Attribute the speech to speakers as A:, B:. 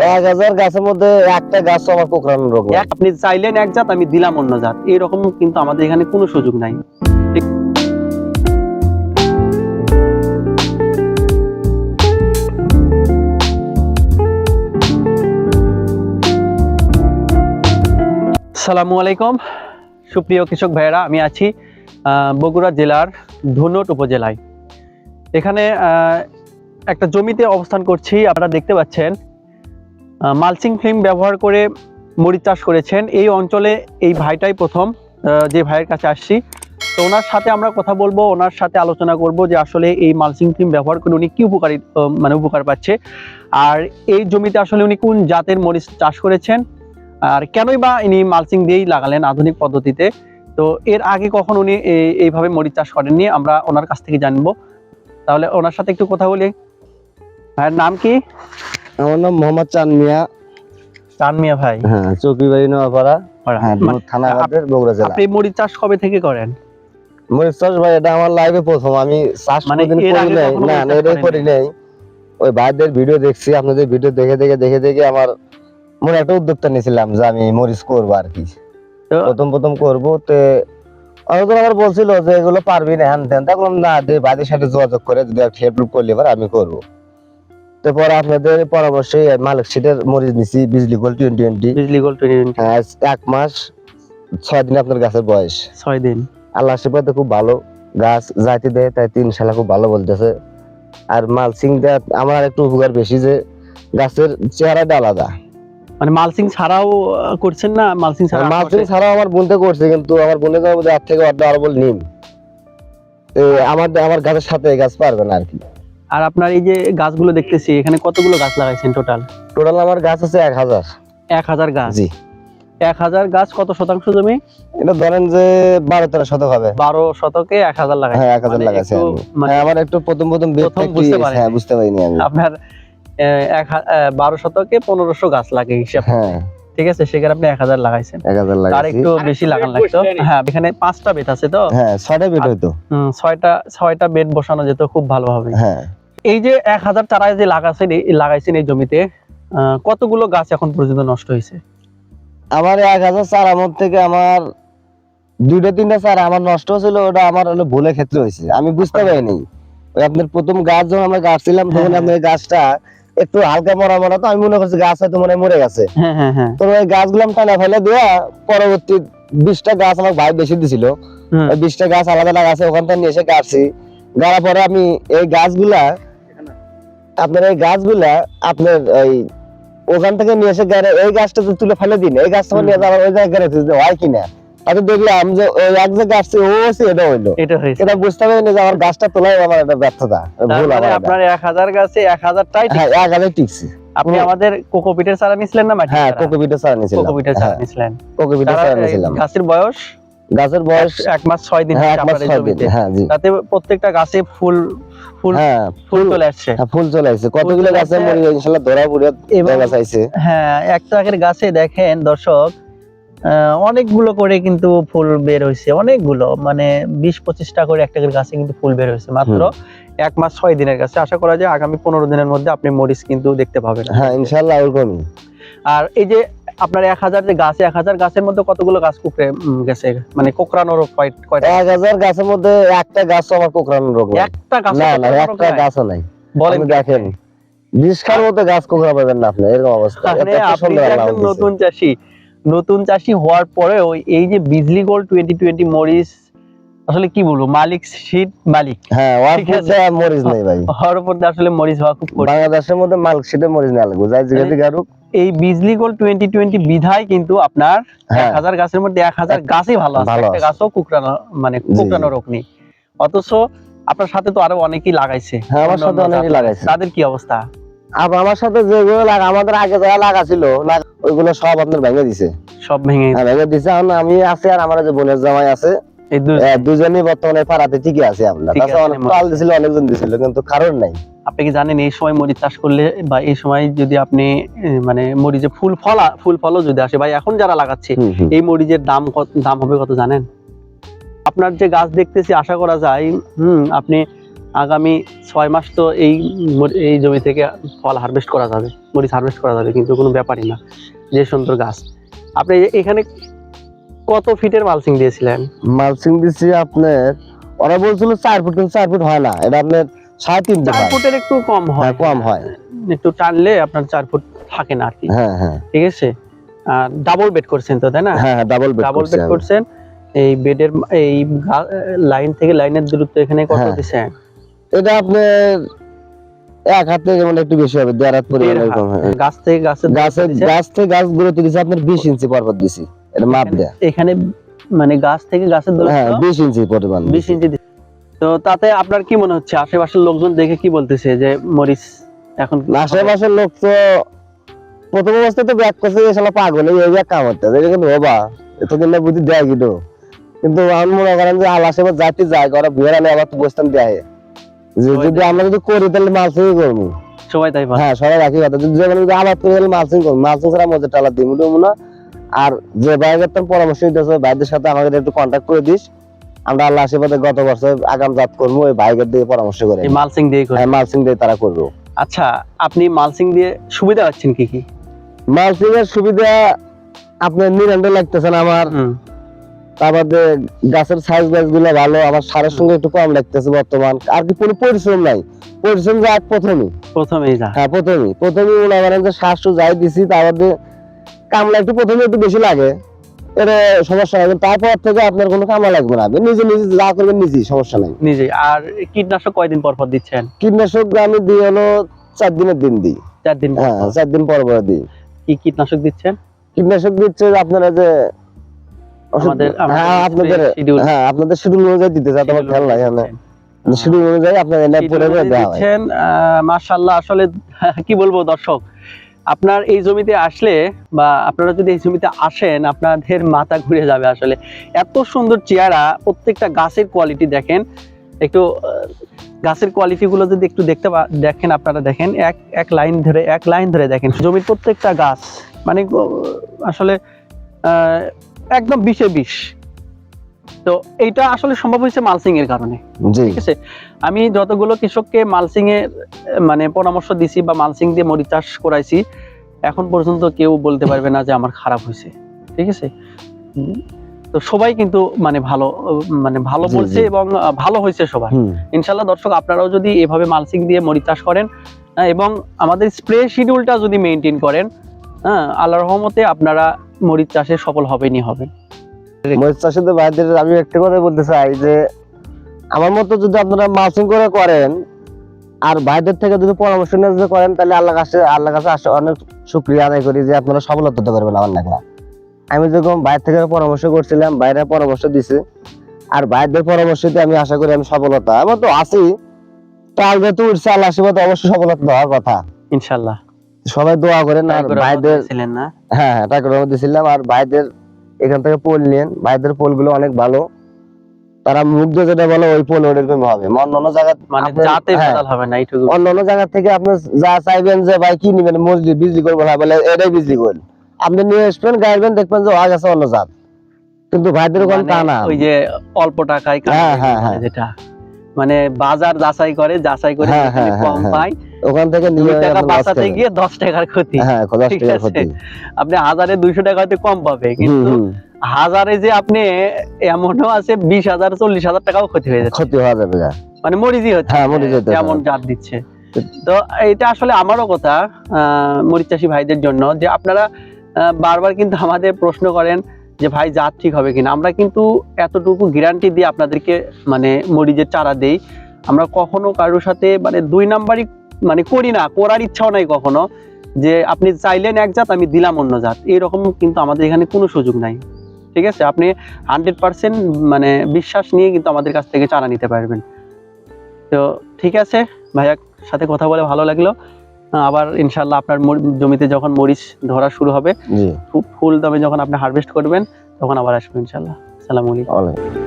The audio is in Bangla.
A: এক হাজার গাছের মধ্যে একটা গাছ আমার কোকড়ানো রোগ
B: আপনি চাইলেন এক জাত আমি দিলাম অন্য জাত। এরকম কিন্তু আমাদের এখানে কোনো সুযোগ নাই। সালামু আলাইকুম। সুপ্রিয় কৃষক ভাইয়েরা আমি আছি আহ, বগুড়া জেলার ধুনট উপজেলায়। এখানে আহ, একটা জমিতে অবস্থান করছি। আপনারা দেখতে পাচ্ছেন মালচিং ফিল্ম ব্যবহার করে মরিচ চাষ করেছেন। এই অঞ্চলে এই ভাইটাই প্রথম যে ভাইয়ের কাছে আসছি। তো ওনার সাথে আমরা কথা বলব, ওনার সাথে আলোচনা করব যে আসলে এই মালচিং ফিল্ম ব্যবহার করে উনি কি উপকারী মানে উপকার পাচ্ছে। আর এই জমিতে আসলে উনি কোন জাতের মরিচ চাষ করেছেন? আর কেনই বা ইনি মালচিং দিয়েই লাগালেন আধুনিক পদ্ধতিতে? তো এর আগে কখন উনি এই- এইভাবে মরিচ চাষ করেননি, আমরা ওনার কাছ থেকে জানব। তাহলে ওনার সাথে একটু কথা বলি। ভাইয়ের নাম কি?
A: আমার নাম মোহাম্মদ চান মিয়া
B: চান মিয়া ভাই।
A: হ্যাঁ চৌকিবাড়ি নোয়াপাড়া হ্যাঁ
B: মানে
A: বগুড়া জেলা।
B: আপনি মরিচ চাষ কবে থেকে করেন?
A: মরিচ চাষ ভাই এটা আমার লাইভে প্রথম। আমি চাষ
B: মানে
A: কোনোদিন করি নাই। না না এটাই করি নাই। ওই ভাইদের ভিডিও দেখছি আপনাদের ভিডিও দেখে দেখে দেখে দেখে আমার মনে একটা উদ্যোক্তা নিয়েছিলাম যে আমি মরিচ করব আর কি। প্রথম প্রথম করব তে অনেকজন আমার বলছিল যে এগুলো পারবি না হ্যান ত্যান। দেখলাম না যে ভাইদের সাথে যোগাযোগ করে যদি একটা হেল্প করলে এবার আমি করব। তো পরে আপনাদের পরামর্শে মালিক সিটের মরিচ নিছি Bijli gold twenty twenty
B: Bijli gold twenty
A: এক মাস ছয় দিন আপনার গাছের বয়স।
B: ছয় দিন।
A: আল্লাহ আশীর্বাদে খুব ভালো গাছ যাইতে দেয় তাই তিন সালা খুব ভালো বলতেছে। আর মালসিং দেওয়া আমার আর একটু উপকার বেশি যে গাছের চেহারাটা আলাদা।
B: মানে মালসিং ছাড়াও করছেন না? মালসিং ছাড়া
A: মালসিং ছাড়াও আমার বোনতে করছে কিন্তু আমার বোনের যাব আর থেকে অর্ধ আর বল নিম। আমার আমার গাছের সাথে গাছ পারবে না আর কি।
B: আর আপনার এই যে গাছগুলো দেখতেছি এখানে কতগুলো গাছ লাগাইছেন টোটাল
A: টোটাল আমার গাছ আছে এক হাজার।
B: এক হাজার গাছ?
A: জি।
B: এক হাজার গাছ কত শতাংশ জমি?
A: এটা ধরেন যে বারো তেরো শতক হবে।
B: বারো শতকে এক হাজার লাগাইছেন।
A: হ্যাঁ এক হাজার
B: মানে
A: লাগাইছে
B: মানে
A: হ্যাঁ আমার একটু প্রথম প্রথম
B: প্রথম বুঝতে
A: ইয়ে,
B: পারেনি।
A: হ্যাঁ বুঝতে পারিনি আমি।
B: আপনার আহ, এক বারো শতকে পনেরোশো গাছ লাগে হিসাব
A: হ্যাঁ।
B: ঠিক আছে সেখানে আপনি এক হাজার লাগাইছেন।
A: এক হাজার
B: তার
A: লাগাইছি
B: একটু বেশি লাগান লাগতো। হ্যাঁ এখানে পাঁচটা বেত আছে তো?
A: হ্যাঁ ছয়টা বেড হইতো।
B: হুম, ছয়টা ছয়টা বেড বসানো যেত খুব ভালো হবে।
A: হ্যাঁ।
B: এই যে এক হাজার চারা যে লাগাইছেন এই- লাগাইছেন এই জমিতে কতগুলো গাছ এখন পর্যন্ত নষ্ট হয়েছে?
A: আমার এক হাজার চার আমার থেকে আমার দুইটা তিনটা চারা আমার নষ্ট হয়েছিল ওটা আমার হলো ভুলের ক্ষেত্রে হয়েছে। আমি বুঝতে পারিনি। ওই আপনার প্রথম গাছ যখন আমরা গাছছিলাম তখন
B: হ্যাঁ,
A: আপনার গাছটা একটু হালকা মরা মরা তো আমি মনে করছি গাছ হয়তো মনে হয় মরে গেছে।
B: হ্যাঁ হ্যাঁ হ্যাঁ।
A: তো ওই গাছগুলো টানা ফেলে দেওয়া পরবর্তী বিশটা গাছ আমার ভাই বেশি দিছিল। বিশটা গাছ আলাদা আছে ওখান থেকে নিয়ে এসে কাটছি। গাড়ার পরে আমি এই গাছগুলা আপনার এই গাছগুলা আপনার এই ওখান থেকে নিয়ে এসে গাড়ে এই গাছটা তো তুলে ফেলে দিন এই গাছটা নিয়ে আবার ওই জায়গায় গাড়ে তুলতে হয় কিনা? হয়তো দেখলাম যে ওই এক গাছটি ও হচ্ছে এটা হইল।
B: এটা হয়েছে।
A: এটা বুঝতে পারিনি যে আমার গাছটা তোলাই আমার একটা ব্যর্থতা ভুল
B: মানে
A: আমার
B: আপনার এক হাজার গাছে এক হাজারটাই।
A: হ্যাঁ এক হাজার টিকছি।
B: আপনি আমাদের কোকোপিটের চারা নিছিলেন না মাটি
A: হ্যাঁ কোকোপিটের চারা নিয়েছিলাম
B: কোকোপিটের চারা
A: হ্যাঁ
B: নিছিলেন।
A: কোকোপিটের চারা
B: এই
A: নিয়েছিলাম
B: গাছের বয়স?
A: গাছের বয়স
B: এক মাস ছয় দিন
A: হ্যাঁ এক মাস ছয় দিন হ্যাঁ জি।
B: তাতে প্রত্যেকটা গাছে ফুল ফুল
A: হ্যাঁ
B: ফুল চলে আসছে।
A: হ্যাঁ, ফুল চলে আসছে। কতগুলো গাছে ইনশাআল্লাহ ধরা পড়ে দেখা চাইছে
B: হ্যাঁ একটা একের গাছে দেখেন দর্শক আহ, অনেকগুলো করে কিন্তু ফুল বের হয়েছে অনেকগুলো মানে বিশ পঁচিশটা করে একটা গাছে কিন্তু ফুল বের হয়েছে মাত্র এক মাস ছয় দিনের গাছে। আশা করা যায় আগামী পনেরো দিনের মধ্যে আপনি মরিচ কিন্তু দেখতে পাবেন।
A: হ্যাঁ ইনশাআল্লাহ ওরকমই।
B: আর এই যে আপনার এক হাজার যে গাছে এক হাজার গাছের মধ্যে কতগুলো গাছ কুকড়ে গেছে? মানে কোকড়ানোর রোগ কয়টা
A: এক হাজার গাছের মধ্যে একটা গাছ আমার কোকড়ানো রোগ
B: একটা গাছ
A: না না একটা গাছও নাই।
B: বলেন
A: দেখেন বিশ মতো গাছ কোকড়া পাবেন না আপনি এরকম অবস্থা।
B: আপনি একজন নতুন চাষি নতুন চাষি হওয়ার পরেও এই যে বিজলি গোল্ড টোয়েন্টি টোয়েন্টি মরিচ আসলে কি বলব মালিক শীত মালিক।
A: হ্যাঁ মরিচ নেই ভাই।
B: হওয়ার উপর আসলে মরিচ হওয়া খুব
A: বাংলাদেশের মধ্যে মালিক সিটে মরিচ না লাগবে যাই জিগাতে গারুক
B: এই বিজলি গোল্ড টোয়েন্টি টোয়েন্টি বিধায় কিন্তু আপনার
A: হ্যাঁ।
B: এক হাজার গাছের মধ্যে এক হাজার গাছই ভালো আছে। একটা গাছও কুকরানো মানে কুকরানো রোগ নেই। অথচ আপনার সাথে তো আরও অনেকেই লাগাইছে।
A: হ্যাঁ আমার সাথে অনেকই। লাগাইছে।
B: তাদের কি অবস্থা?
A: আর আমার সাথে যেগুলো লাগা আমাদের আগে যারা লাগা ছিল ওইগুলো সব আপনার ভেঙে দিছে।
B: সব ভেঙে
A: হ্যাঁ ভেঙে দিছে। আমি আছি আর আমার যে বোনের জামাই আছে দুজনেই বর্তমানে পাড়াতে ঠিকই আছে আমরা।
B: ঠিক
A: তাছাড়া
B: আছে,
A: অনেক পাল দিছিল অনেকজন দিছিল কিন্তু কারণ নাই।
B: আপনি কি জানেন এই সময় মরিচ চাষ করলে বা এই সময় যদি আপনি মানে মরিচে ফুল ফলা ফুল ফলও যদি আসে ভাই এখন যারা লাগাচ্ছে। এই মরিচের দাম দাম হবে কত জানেন? আপনার যে গাছ দেখতেছি আশা করা যায় হুম আপনি আগামী ছয় মাস তো এই এই জমি থেকে ফল হারভেস্ট করা যাবে মরিচ হারভেস্ট করা যাবে কিন্তু কোনো ব্যাপারই না যে সুন্দর গাছ। আপনি এখানে কত ফিটের মালসিং দিয়েছিলেন?
A: মালসিং দিচ্ছি আপনার ওরা বলছিল চার ফুট কিন্তু চার ফুট হয় না এটা আপনার সাড়ে তিন ফুট
B: চার ফুটের একটু কম হয়।
A: হ্যাঁ কম হয়।
B: একটু টানলে আপনার চার ফুট থাকে না আর কি।
A: হ্যাঁ হ্যাঁ।
B: ঠিক আছে? আর ডাবল বেড করছেন তো তাই না?
A: হ্যাঁ ডাবল বেড
B: ডাবল বেড করছেন। এই বেডের এই লাইন থেকে লাইনের দূরত্ব এখানে কত
A: হ্যাঁ।
B: দিচ্ছেন?
A: এটা আপনার এক হাত থেকে মানে একটু বেশি হবে দেড় হাত পরিমাণ এরকম।
B: গাছ থেকে গাছের
A: গাছের গাছ থেকে গাছ গুলোতে দিছে আপনার বিশ ইঞ্চি পর পর দিছি। এটা মাপ দেয়া।
B: এখানে মানে গাছ থেকে গাছের
A: হ্যাঁ
B: দূরত্ব
A: বিশ ইঞ্চি পরিমাণ।
B: বিশ ইঞ্চি তো তাতে আপনার কি মনে হচ্ছে? আশেপাশের লোকজন দেখে কি বলতেছে যে মরিচ এখন
A: আশেপাশের লোক তো প্রথম অবস্থায় তো ব্যাক করছে এসব পাগল এই ব্যাগ কাম হতে এটা কিন্তু বাবা এত কিন্তু বুদ্ধি দেয় কিন্তু। কিন্তু আমি মনে করেন যে আল্লাহ সেবার যাইতে যায় ওরা বিয়ের আনে আবার বসতাম দেয় যে যদি আমরা যদি করি তাহলে মালসিং করব।
B: সবাই তাই
A: হ্যাঁ সবাই একই কথা। যদি আবাদ করে তাহলে মালসিং করব। মালসিং ছাড়া মধ্যে টালা দিব দেবো না আর যে বাইরের তো পরামর্শ দিতেছে ভাইদের সাথে আমাদের একটু কন্ট্যাক্ট করে দিস। আমরা আল্লাহ আশীর্বাদে গত বছর আগাম জাত করব ওই ভাইদের দিয়ে পরামর্শ করে
B: এই মালসিং দিয়ে করে
A: হ্যাঁ মালসিং দিয়ে তারা করব।
B: আচ্ছা আপনি মালসিং দিয়ে সুবিধা পাচ্ছেন কি কি?
A: মালসিং এর সুবিধা আপনার নিরান্ড লাগতেছে না আমার। তারপরে গাছের সাইজ গাছগুলো ভালো আমার সারের সঙ্গে একটু কম লাগতেছে বর্তমান। আর কি কোনো পরিশ্রম নাই। পরিশ্রম যায় প্রথমে
B: প্রথমেই যা।
A: হ্যাঁ প্রথমে প্রথমে মনে করেন যে শ্বাস যাই দিছি তারপরে কামলা একটু প্রথমে একটু বেশি লাগে এটা সমস্যা তারপর থেকে আপনার কোনো কামলা লাগবে না। নিজে নিজে যা করবেন নিজেই সমস্যা নাই।
B: নিজে আর কীটনাশক কয়দিন পর পর দিচ্ছেন?
A: কীটনাশক আমি দিই হলো চার দিনের দিন দিই।
B: চার দিন
A: হ্যাঁ চার দিন পর পর দিই।
B: কি কীটনাশক দিচ্ছেন?
A: কীটনাশক দিচ্ছে আপনারা যে
B: আমাদের
A: হ্যাঁ আপনাদের হ্যাঁ আপনাদের শিডিউল অনুযায়ী দিতে চাই তোমার খেয়াল নাই হ্যাঁ শিডিউল অনুযায়ী আপনার এনে পরে পরে দেওয়া হয়।
B: মাশাআল্লাহ আসলে কি বলব দর্শক? আপনার এই জমিতে আসলে বা আপনারা যদি এই জমিতে আসেন, আপনাদের মাথা ঘুরে যাবে আসলে। এত সুন্দর চেহারা, প্রত্যেকটা গাছের কোয়ালিটি দেখেন। একটু, গাছের কোয়ালিটি গুলো যদি একটু দেখতে দেখেন আপনারা দেখেন, এক এক লাইন ধরে, এক লাইন ধরে দেখেন। জমির প্রত্যেকটা গাছ মানে আসলে একদম বিশে বিশ তো এইটা আসলে সম্ভব হয়েছে মালসিং এর কারণে ঠিক আছে? আমি যতগুলো কৃষককে মালসিং এর মানে পরামর্শ দিছি বা মালসিং দিয়ে মরিচ চাষ করাইছি এখন পর্যন্ত কেউ বলতে পারবে না যে আমার খারাপ হয়েছে। ঠিক আছে? তো সবাই কিন্তু মানে ভালো মানে ভালো বলছে এবং ভালো হয়েছে সবার।
A: হুম।
B: ইনশাল্লাহ দর্শক আপনারাও যদি এভাবে মালসিং দিয়ে মরিচ চাষ করেন এবং আমাদের স্প্রে শিডিউলটা যদি মেনটেন করেন হ্যাঁ আল্লাহ রহমতে আপনারা মরিচ চাষে সফল হবেনই হবেন।
A: মরিচ চাষিদের ভাইদের আমি একটা কথা বলতে চাই যে আমার মতো যদি আপনারা করে করেন আর ভাইদের থেকে যদি পরামর্শ নিয়ে যদি করেন তাহলে আল্লাহ কাছে আল্লাহ কাছে অনেক শুক্রিয়া আদায় করি যে আপনারা সফলতা হতে পারবেন আমার লেখা আমি যখন বাইরে থেকে পরামর্শ করছিলাম বাইরে পরামর্শ দিছে আর ভাইদের পরামর্শ দিয়ে আমি আশা করি আমি সফলতা। আমার তো আছি তার যেহেতু উঠছে আল্লাহ আশীর্বাদ অবশ্যই সফলতা দেওয়ার কথা।
B: ইনশাল্লাহ।
A: সবাই দোয়া করেন আর ভাইদের
B: ছিলেন না?
A: হ্যাঁ হ্যাঁ টাকার মধ্যে আর ভাইদের এখান থেকে পোল নিয়েন। ভাইদের পোলগুলো অনেক ভালো। তারা মুগ্ধ যেটা বলে ওই পোল ওরকম হবে। অন্য অন্য জায়গা
B: মানে যাতে
A: হ্যাঁ,
B: ভেজাল হবে না এইটুকু
A: অন্য অন্য জায়গা থেকে আপনি যা চাইবেন যে ভাই কি নিবেন? মজলি বিজলি করব না। বলে এটাই বিজলি করবেন আপনি নিয়ে আসবেন গাইবেন দেখবেন যে হয়ে গেছে অন্য জাত। কিন্তু ভাইদের ওখানে তা
B: মানে
A: না।
B: ওই যে অল্প টাকায়
A: হ্যাঁ, হ্যাঁ, হ্যাঁ।
B: যেটা। মানে বাজার যাচাই করে যাচাই করে
A: হ্যাঁ, হ্যাঁ,
B: কম
A: হ্যাঁ,
B: পায়
A: ওখান থেকে নিয়ে
B: টাকা বাঁচাতে গিয়ে দশ টাকার ক্ষতি।
A: হ্যাঁ দশ টাকার ক্ষতি।
B: আপনি হাজারে দুইশো টাকা হয়তো কম পাবে কিন্তু হাজারে যে আপনি এমনও আছে বিশ হাজার চল্লিশ হাজার টাকাও ক্ষতি হয়ে যাচ্ছে।
A: ক্ষতি হওয়া যাবে
B: মানে মরিচই হচ্ছে।
A: হ্যাঁ, মরিচ হ্যাঁ।
B: জাত দিচ্ছে। তো এটা আসলে আমারও কথা মরিচ চাষী ভাইদের জন্য যে আপনারা বারবার কিন্তু আমাদের প্রশ্ন করেন যে ভাই জাত ঠিক হবে কিনা? আমরা কিন্তু এতটুকু গ্যারান্টি দিয়ে আপনাদেরকে মানে মরিচের চারা দেই। আমরা কখনো কারোর সাথে মানে দুই নাম্বারই মানে করি না করার ইচ্ছাও নাই কখনো। যে আপনি চাইলেন এক জাত আমি দিলাম অন্য জাত। এরকম কিন্তু আমাদের এখানে কোনো সুযোগ নাই। ঠিক আছে? আপনি হান্ড্রেড পার্সেন্ট মানে বিশ্বাস নিয়ে কিন্তু আমাদের কাছ থেকে চারা নিতে পারবেন। তো ঠিক আছে ভাইয়ার সাথে কথা বলে ভালো লাগল। আবার ইনশাল্লাহ আপনার জমিতে যখন মরিচ ধরা শুরু হবে ফুল দামে যখন আপনি হারভেস্ট করবেন তখন আবার আসবেন ইনশাল্লাহ সালাম আলাইকুম।